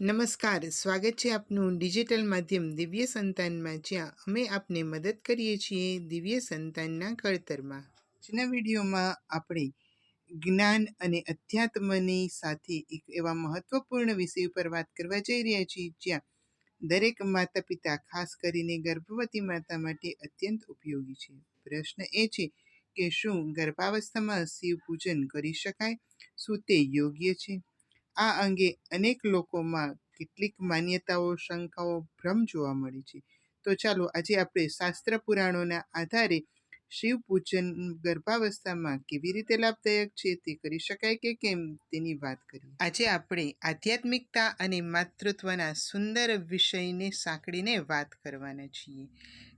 નમસ્કાર, સ્વાગત છે આપનું ડિજિટલ માધ્યમ દિવ્ય સંતાનમાં, જ્યાં અમે આપને મદદ કરીએ છીએ દિવ્ય સંતાનના ઘડતરમાં. આજના વિડીયોમાં આપણે જ્ઞાન અને અધ્યાત્મની સાથે એક એવા મહત્વપૂર્ણ વિષય ઉપર વાત કરવા જઈ રહ્યા છીએ, જ્યાં દરેક માતા પિતા ખાસ કરીને ગર્ભવતી માતા માટે અત્યંત ઉપયોગી છે. પ્રશ્ન એ છે કે શું ગર્ભાવસ્થામાં શિવ પૂજન કરી શકાય? શું તે યોગ્ય છે? આ અંગે અનેક લોકોમાં કેટલીક માન્યતાઓ, શંકાઓ, ભ્રમ જોવા મળે છે. તો ચાલો આજે આપણે શાસ્ત્ર પુરાણોના આધારે શિવ પૂજન ગર્ભાવસ્થામાં કેવી રીતે લાભદાયક છે તે કરી શકાય કે કેમ તેની વાત કરી આજે આપણે આધ્યાત્મિકતા અને માતૃત્વના સુંદર વિષયને સાંકળીને વાત કરવાના છીએ.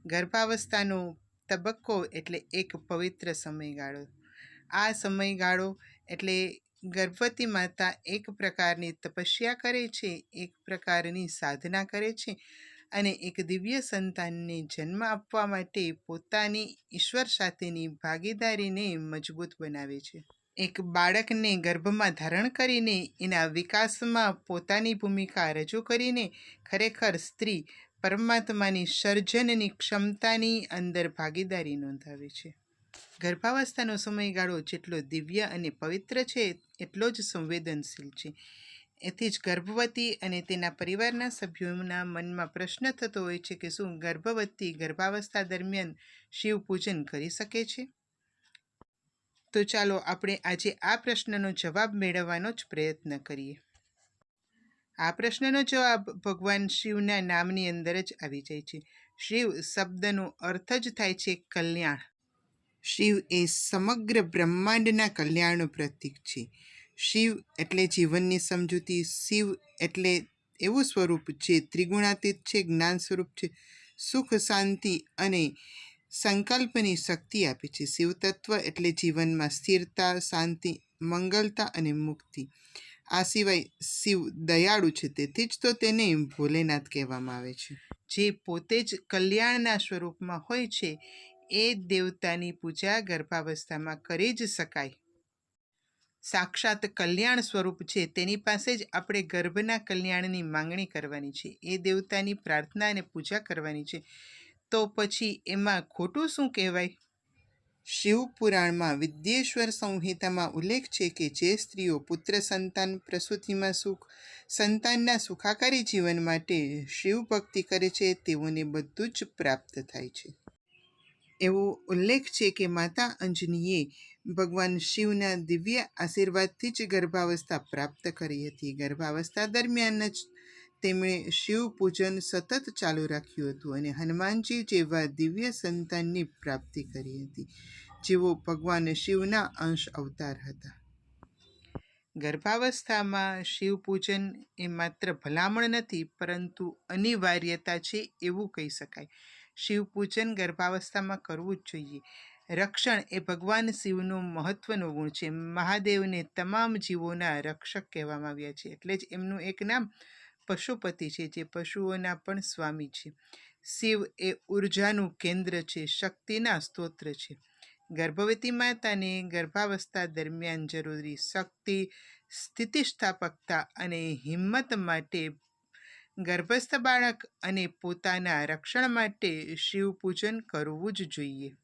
ગર્ભાવસ્થાનો તબક્કો એટલે એક પવિત્ર સમયગાળો. આ સમયગાળો એટલે ગર્ભવતી માતા એક પ્રકારની તપસ્યા કરે છે, એક પ્રકારની સાધના કરે છે અને એક દિવ્ય સંતાનને જન્મ આપવા માટે પોતાની ઈશ્વર સાથેની ભાગીદારીને મજબૂત બનાવે છે. એક બાળકને ગર્ભમાં ધારણ કરીને એના વિકાસમાં પોતાની ભૂમિકા રજૂ કરીને ખરેખર સ્ત્રી પરમાત્માની સર્જનની ક્ષમતાની અંદર ભાગીદારી નોંધાવે છે. ગર્ભાવસ્થાનો સમયગાળો જેટલો દિવ્ય અને પવિત્ર છે, એટલો જ સંવેદનશીલ છે. એથી જ ગર્ભવતી અને તેના પરિવારના સભ્યોના મનમાં પ્રશ્ન થતો હોય છે કે શું ગર્ભવતી ગર્ભાવસ્થા દરમિયાન શિવ પૂજન કરી શકે છે? તો ચાલો આપણે આજે આ પ્રશ્નનો જવાબ મેળવવાનો જ પ્રયત્ન કરીએ. આ પ્રશ્નનો જવાબ ભગવાન શિવના નામની અંદર જ આવી જાય છે. શિવ શબ્દનો અર્થ જ થાય છે કલ્યાણ. શિવ એ સમગ્ર બ્રહ્માંડના કલ્યાણનું પ્રતીક છે. શિવ એટલે જીવનની સમજૂતી, શિવ એટલે એવું સ્વરૂપ છે ત્રિગુણાતીત છે, જ્ઞાન સ્વરૂપ છે, સુખ, શાંતિ અને સંકલ્પની શક્તિ આપે છે. શિવ તત્વ એટલે જીવનમાં સ્થિરતા, શાંતિ, મંગલતા અને મુક્તિ. આ સિવાય શિવ દયાળુ છે, તેથી જ તો તેને ભોલેનાથ કહેવામાં આવે છે. જે પોતે જ કલ્યાણના સ્વરૂપમાં હોય છે એ દેવતાની પૂજા ગર્ભાવસ્થામાં કરી જ શકાય. સાક્ષાત કલ્યાણ સ્વરૂપ છે. તેની પાસે જ આપણે ગર્ભના કલ્યાણની માંગણી કરવાની છે. એ દેવતાની પ્રાર્થના અને પૂજા કરવાની છે. તો પછી એમાં ખોટું શું કહેવાય? શિવપુરાણમાં વિદ્યેશ્વર સંહિતામાં ઉલ્લેખ છે કે જે સ્ત્રીઓ પુત્ર સંતાન પ્રસૂતિમાં સુખ, સંતાનના સુખાકારી જીવન માટે શિવ ભક્તિ કરે છે, તેઓને બધું જ પ્રાપ્ત થાય છે. એવો ઉલ્લેખ છે કે માતા અંજનીએ ભગવાન શિવના દિવ્ય આશીર્વાદથી જ ગર્ભાવસ્થા પ્રાપ્ત કરી હતી. ગર્ભાવસ્થા દરમિયાન જ તેમણે શિવ પૂજન સતત ચાલુ રાખ્યું હતું અને હનુમાનજી જેવા દિવ્ય સંતાનની પ્રાપ્તિ કરી હતી, જેઓ ભગવાન શિવના અંશ અવતાર હતા. ગર્ભાવસ્થામાં શિવ પૂજન એ માત્ર ભલામણ નથી, પરંતુ અનિવાર્યતા છે એવું કહી શકાય. શિવ પૂજન ગર્ભાવસ્થામાં કરવું જ જોઈએ. રક્ષણ એ ભગવાન શિવનો મહત્વનો ગુણ છે. મહાદેવને તમામ જીવોના રક્ષક કહેવામાં આવ્યા છે. એટલે જ એમનું એક નામ પશુપતિ છે, જે પશુઓના પણ સ્વામી છે. શિવ એ ઉર્જાનું કેન્દ્ર છે, શક્તિના સ્તોત્ર છે. ગર્ભવતી માતાને ગર્ભાવસ્થા દરમિયાન જરૂરી શક્તિ, સ્થિતિસ્થાપકતા અને હિંમત માટે ગર્ભસ્થ બાળક અને પોતાના રક્ષણ માટે શિવ પૂજન કરવું જ જોઈએ.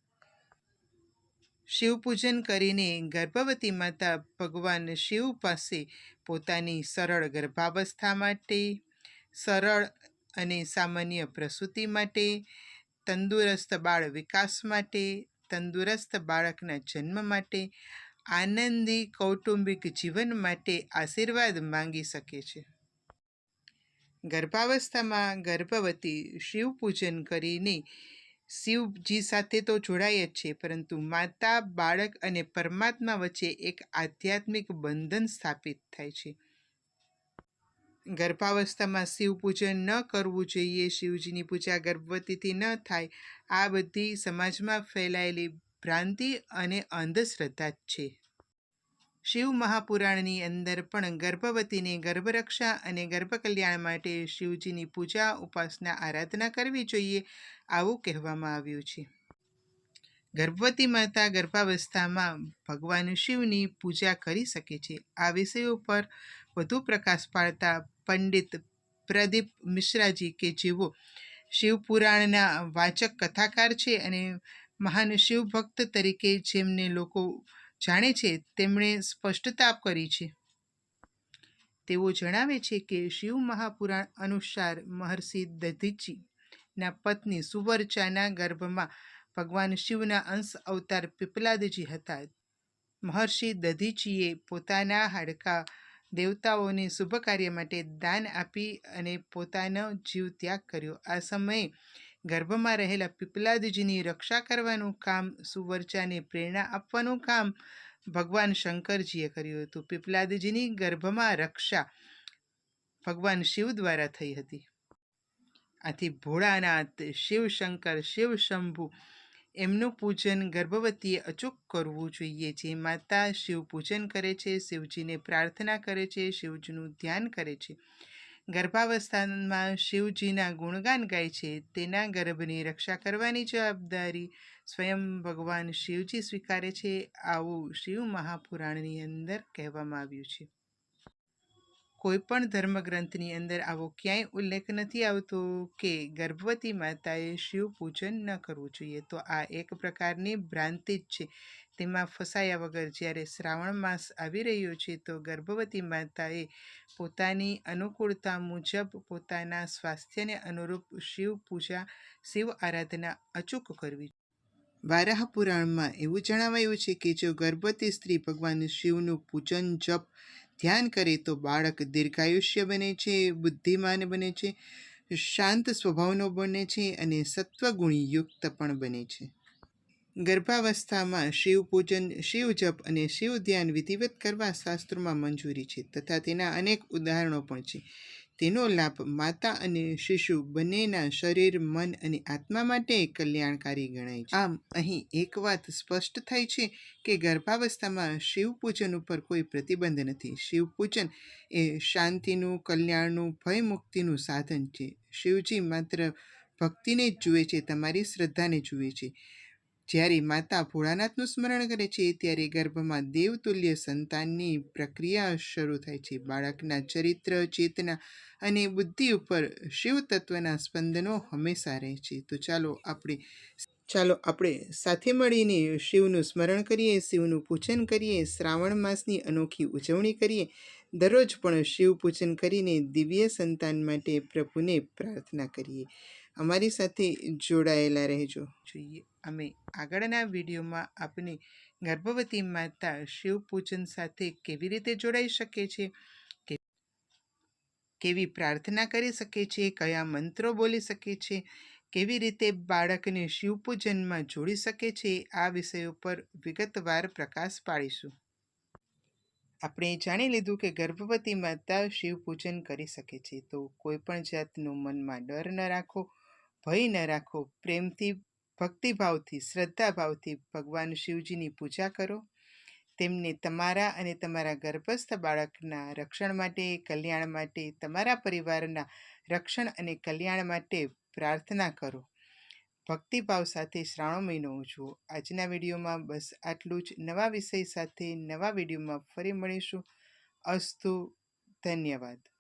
શિવ પૂજન કરીને ગર્ભવતી માતા ભગવાન શિવ પાસે પોતાની સરળ ગર્ભાવસ્થા માટે, સરળ અને સામાન્ય પ્રસૂતિ માટે, તંદુરસ્ત બાળ વિકાસ માટે, તંદુરસ્ત બાળકના જન્મ માટે, આનંદી કૌટુંબિક જીવન માટે આશીર્વાદ માંગી શકે છે. ગર્ભાવસ્થામાં ગર્ભવતી શિવ પૂજન કરીને શિવજી સાથે તો જોડાય જ છે, પરંતુ માતા, બાળક અને પરમાત્મા વચ્ચે એક આધ્યાત્મિક બંધન સ્થાપિત થાય છે. ગર્ભાવસ્થામાં શિવ પૂજન ન કરવું જોઈએ, શિવજીની પૂજા ગર્ભવતીથી ન થાય, આ બધી સમાજમાં ફેલાયેલી ભ્રાંતિ અને અંધશ્રદ્ધા જ છે. શિવ મહાપુરાણની અંદર પણ ગર્ભવતીને ગર્ભરક્ષા અને ગર્ભકલ્યાણ માટે શિવજીની પૂજા, ઉપાસના, આરાધના કરવી જોઈએ આવું કહેવામાં આવ્યું છે. ગર્ભવતી માતા ગર્ભાવસ્થામાં ભગવાન શિવની પૂજા કરી શકે છે. આ વિષયો પર વધુ પ્રકાશ પાડતા પંડિત પ્રદીપ મિશ્રાજી કે જેઓ શિવપુરાણના વાચક કથાકાર છે અને મહાન શિવભક્ત તરીકે જેમને લોકો જાણે છે તેમણે સ્પષ્ટતા કરી છે. તેઓ જણાવે છે કે શિવ મહાપુરાણ અનુસાર મહર્ષિ દધીચીના પત્ની સુવર્ચાના ગર્ભમાં ભગવાન શિવના અંશ અવતાર પીપલાદજી હતા. મહર્ષિ દધીચીએ પોતાના હાડકા દેવતાઓને શુભ કાર્ય માટે દાન આપી અને પોતાનો જીવ ત્યાગ કર્યો. આ સમયે ગર્ભમાં રહેલા પીપલાદજીની રક્ષા કરવાનું કામ, સુવર્ચાને પ્રેરણા આપવાનું કામ ભગવાન શંકરજીએ કર્યું હતું. પીપલાદજીની ગર્ભમાં રક્ષા ભગવાન શિવ દ્વારા થઈ હતી. આથી ભોળાનાથ, શિવશંકર શિવ શંભુ એમનું પૂજન ગર્ભવતીએ અચૂક કરવું જોઈએ. જે માતા શિવ પૂજન કરે છે, શિવજીને પ્રાર્થના કરે છે, શિવજીનું ધ્યાન કરે છે. ગર્ભાવસ્થામાં શિવજીના ગુણગાન ગાય છે. તેના ગર્ભની રક્ષા કરવાની જવાબદારી સ્વયં ભગવાન શિવજી સ્વીકારે છે. આવું શિવ મહાપુરાણની અંદર કહેવામાં આવ્યું છે. કોઈ પણ ધર્મગ્રંથની અંદર આવો ક્યાંય ઉલ્લેખ નથી આવતો કે ગર્ભવતી માતાએ શિવ પૂજન ન કરવું જોઈએ. તો આ એક પ્રકારની ભ્રાંતિ જ છે. તેમાં ફસાયા વગર જ્યારે શ્રાવણ માસ આવી રહ્યો છે, તો ગર્ભવતી માતાએ પોતાની અનુકૂળતા મુજબ પોતાના સ્વાસ્થ્યને અનુરૂપ શિવ પૂજા, શિવ આરાધના અચૂક કરવી વારાહ પુરાણમાં એવું જણાવાયું છે કે જો ગર્ભવતી સ્ત્રી ભગવાન શિવનું પૂજન, જપ, ધ્યાન કરે, તો બાળક દીર્ઘાયુષ્ય બને છે, બુદ્ધિમાન બને છે, શાંત સ્વભાવનો બને છે અને સત્વગુણી યુક્ત પણ બને છે. ગર્ભાવસ્થામાં શિવ પૂજન શિવ જપ અને શિવ ધ્યાન વિધિવત કરવા શાસ્ત્રોમાં મંજૂરી છે તથા તેના અનેક ઉદાહરણો પણ છે. તેનો લાભ માતા અને શિશુ બંનેના શરીર, મન અને આત્મા માટે કલ્યાણકારી ગણાય છે. આમ, અહીં એક વાત સ્પષ્ટ થાય છે કે ગર્ભાવસ્થામાં શિવ પૂજન ઉપર કોઈ પ્રતિબંધ નથી. શિવ પૂજન એ શાંતિનું, કલ્યાણનું ભય મુક્તિનું સાધન છે. શિવજી માત્ર ભક્તિને જ જુએ છે, તમારી શ્રદ્ધાને જુએ છે. જ્યારે માતા ભોળાનાથનું સ્મરણ કરે છે, ત્યારે ગર્ભમાં દેવતુલ્ય સંતાનની પ્રક્રિયા શરૂ થાય છે. બાળકના ચરિત્ર, ચેતના અને બુદ્ધિ ઉપર શિવ તત્વના સ્પંદનો હંમેશા રહે છે. તો ચાલો આપણે ચાલો આપણે સાથે મળીને શિવનું સ્મરણ કરીએ, શિવનું પૂજન કરીએ, શ્રાવણ માસની અનોખી ઉજવણી કરીએ. દરરોજ પણ શિવ પૂજન કરીને દિવ્ય સંતાન માટે પ્રભુને પ્રાર્થના કરીએ. અમારી સાથે જોડાયેલા રહેજો. જોઈએ. અમે આગળના વિડીયોમાં આપને ગર્ભવતી માતા શિવ પૂજન સાથે કેવી રીતે જોડાઈ શકે છે? કેવી પ્રાર્થના કરી શકે છે? કયા મંત્રો બોલી શકે છે? કેવી રીતે બાળકને શિવ પૂજનમાં જોડી શકે છે? આ વિષય ઉપર વિગતવાર પ્રકાશ પાડીશું. આપણે જાણી લીધું કે ગર્ભવતી માતા શિવ પૂજન કરી શકે છે. તો કોઈ પણ જાતનું મનમાં ડર ન રાખો. ભય ન રાખો. પ્રેમથી, ભક્તિભાવથી, શ્રદ્ધાભાવથી ભગવાન શિવજીની પૂજા કરો. તેમને તમારા અને તમારા ગર્ભસ્થ બાળકના રક્ષણ માટે, કલ્યાણ માટે, તમારા પરિવારના રક્ષણ અને કલ્યાણ માટે પ્રાર્થના કરો. ભક્તિભાવ સાથે શ્રાવણ મહિનો ઉજવો. આજના વિડીયોમાં બસ આટલું જ. નવા વિષય સાથે નવા વિડીયોમાં ફરી મળીશું. અસ્તુ. ધન્યવાદ.